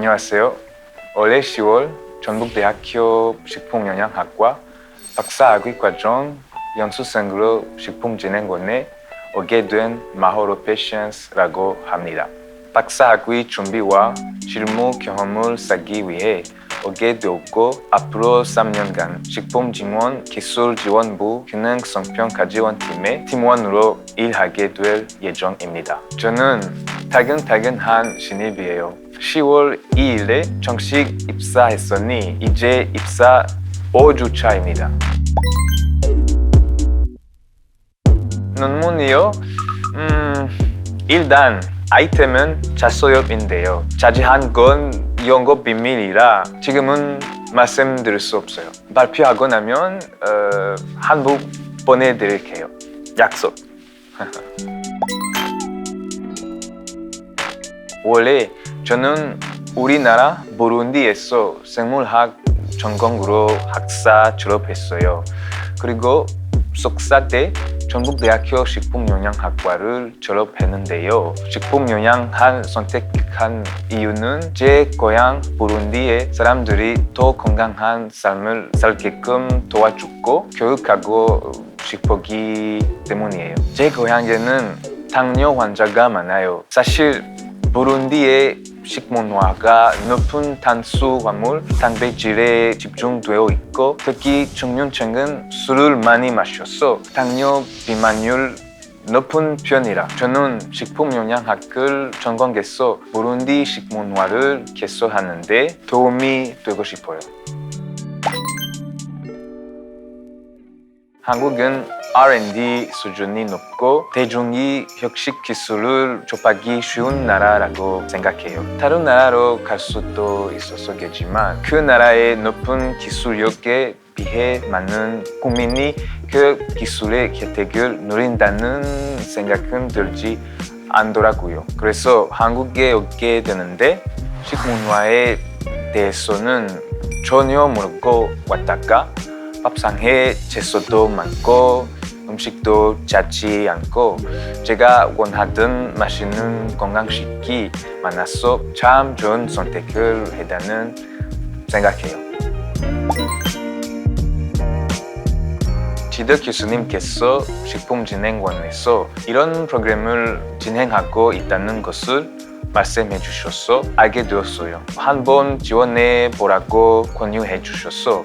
안녕하세요. 올해 10월 전북대학교 식품영양학과 박사학위 과정 연수생으로 식품진흥원에 오게 된 마호로 패션스라고 합니다. 박사학위 준비와 실무 경험을 쌓기 위해 오게 되었고 앞으로 3년간 식품진흥원 기술지원부 균형성평가지원팀의 팀원으로 일하게 될 예정입니다. 저는 타근타근한 신입이에요. 10월 2일에 정식 입사했으니 이제 입사 5주 차입니다. 논문이요? 음, 일단 아이템은 자소엽인데요. 자제한 건 연구 비밀이라 지금은 말씀드릴 수 없어요. 발표하고 나면 어, 한국 보내드릴게요. 약속. 원래 저는 우리나라 부룬디에서 생물학 전공으로 학사 졸업했어요. 그리고 석사 때 전북대학교 식품영양학과를 졸업했는데요. 식품영양학 선택한 이유는 제 고향 부룬디의 사람들이 더 건강한 삶을 살게끔 도와주고 교육하고 싶었기 때문이에요. 제 고향에는 당뇨 환자가 많아요. 사실 부룬디의 식문화가 높은 탄수화물, 단백질에 집중되어 있고 특히 청년층은 술을 많이 마셔서 당뇨 비만율 높은 편이라 저는 식품 영양학을 전공해서 부룬디 식문화를 개선하는데 도움이 되고 싶어요. 한국은 R&D 수준이 높고 대중이 혁식 기술을 접하기 쉬운 나라라고 생각해요. 다른 나라로 갈 수도 있었겠지만 그 나라의 높은 기술력에 비해 많은 국민이 그 기술의 혜택을 누린다는 생각은 들지 않더라고요. 그래서 한국에 오게 되는데 식문화에 대해서는 전혀 모르고 왔다가 밥상에 채소도 많고 음식도 짜지 않고 제가 원하던 맛있는 건강식이 많아서 참 좋은 선택을 했다는 생각해요. 지덕 교수님께서 식품진흥원에서 이런 프로그램을 진행하고 있다는 것을 말씀해 주셔서 알게 되었어요. 한번 지원해 보라고 권유해 주셔서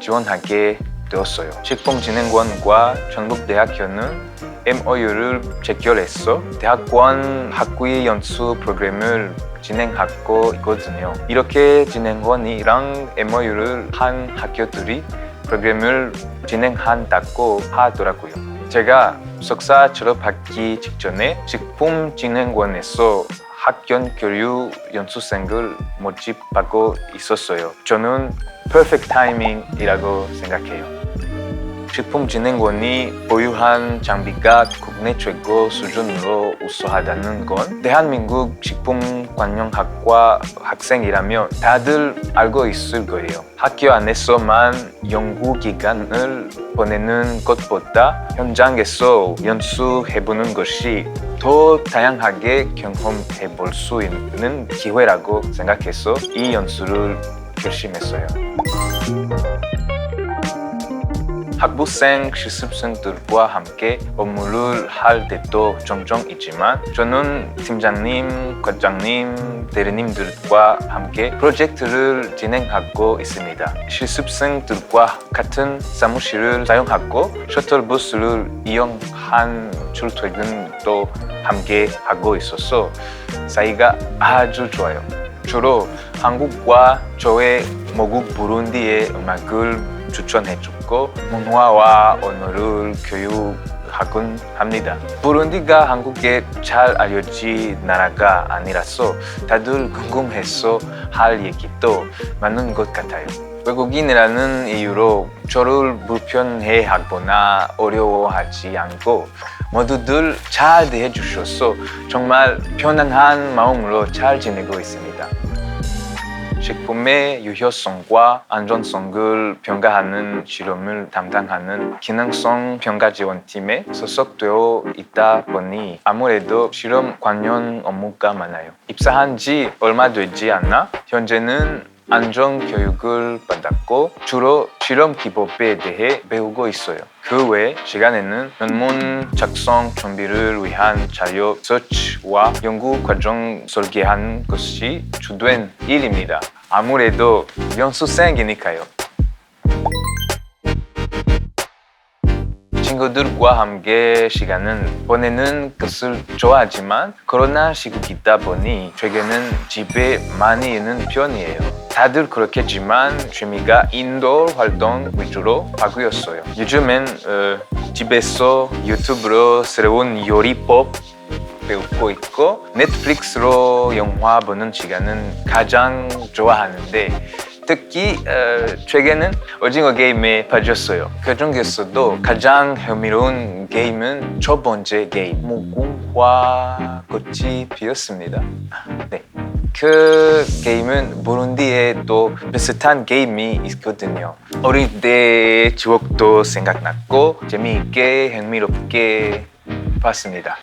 지원하게 되었어요. 식품진흥원과 전북대학교는 MOU를 체결해서 대학원 학위 연수 프로그램을 진행하고 있거든요. 이렇게 진행원이랑 MOU를 한 학교들이 프로그램을 진행한다고 하더라고요. 제가 석사 졸업하기 직전에 식품진흥원에서 학연 교류 연수생을 모집하고 있었어요. 저는 퍼펙트 타이밍이라고 생각해요. 식품진흥원이 보유한 장비가 국내 최고 수준으로 우수하다는 건 대한민국 식품관련학과 학생이라면 다들 알고 있을 거예요. 학교 안에서만 연구 기간을 보내는 것보다 현장에서 연수해보는 것이 더 다양하게 경험해 볼 수 있는 기회라고 생각해서 이 연수를 결심했어요. 학부생 실습생들과 함께 업무를 할 때도 종종 있지만 저는 팀장님, 과장님, 대리님들과 함께 프로젝트를 진행하고 있습니다. 실습생들과 같은 사무실을 사용하고 셔틀버스를 이용한 출퇴근도 함께 하고 있어서 사이가 아주 좋아요. 주로 한국과 저의 모국 부룬디의 음악을 추천해줬고 문화와 언어를 교육하곤 합니다. 부룬디가 한국에 잘 알려진 나라가 아니라서 다들 궁금해서 할 얘기도 많은 것 같아요. 외국인이라는 이유로 저를 불편해 하거나 어려워하지 않고 모두들 잘 대해 주셔서 정말 편안한 마음으로 잘 지내고 있습니다. 식품의 유효성과 안전성을 평가하는 실험을 담당하는 기능성 평가 지원팀에 소속되어 있다 보니 아무래도 실험 관련 업무가 많아요. 입사한 지 얼마 되지 않나 현재는 안전 교육을 받았고 주로 실험 기법에 대해 배우고 있어요. 그 외 시간에는 논문 작성 준비를 위한 자료 서치와 연구 과정 설계한 것이 주된 일입니다. 아무래도 연수생이니까요. 친구들과 함께 시간을 보내는 것을 좋아하지만 코로나 시국이다 보니 최근은 집에 많이 있는 편이에요. 다들 그렇겠지만 취미가 인도어 활동 위주로 바뀌었어요. 요즘엔 어, 집에서 유튜브로 새로운 요리법 배우고 있고 넷플릭스로 영화 보는 시간은 가장 좋아하는데 특히 어, 최근은 오징어 게임에 빠졌어요. 그 중에서도 가장 흥미로운 게임은 첫 번째 게임 무궁화 꽃이 피었습니다. 네. 그 게임은 부룬디에 또 비슷한 게임이 있거든요. 어릴 때 추억도 생각났고 재미있게 흥미롭게 봤습니다.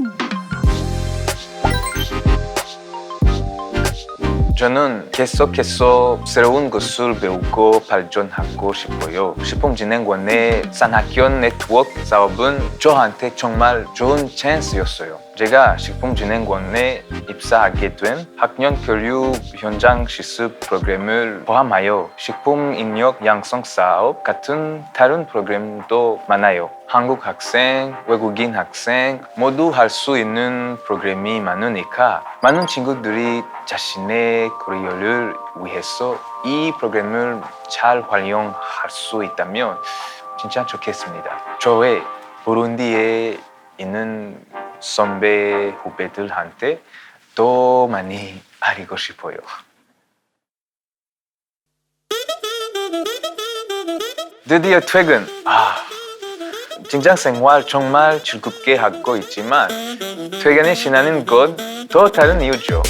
저는 계속해서 새로운 것을 배우고 발전하고 싶어요. 식품진흥원의 산학연 네트워크 사업은 저한테 정말 좋은 찬스였어요. 제가 식품진흥원에 입사하게 된 학년 교육 현장 실습 프로그램을 포함하여 식품 인력 양성 사업 같은 다른 프로그램도 많아요. 한국 학생, 외국인 학생 모두 할 수 있는 프로그램이 많으니까 많은 친구들이 자신의 커리어를 위해서 이 프로그램을 잘 활용할 수 있다면 진짜 좋겠습니다. 저의 부룬디에 있는 선배 후배들한테 더 많이 알리고 싶어요. 드디어 퇴근. 아, 직장 생활 정말 즐겁게 하고 있지만 퇴근에 신나는 것더 다른 이유죠.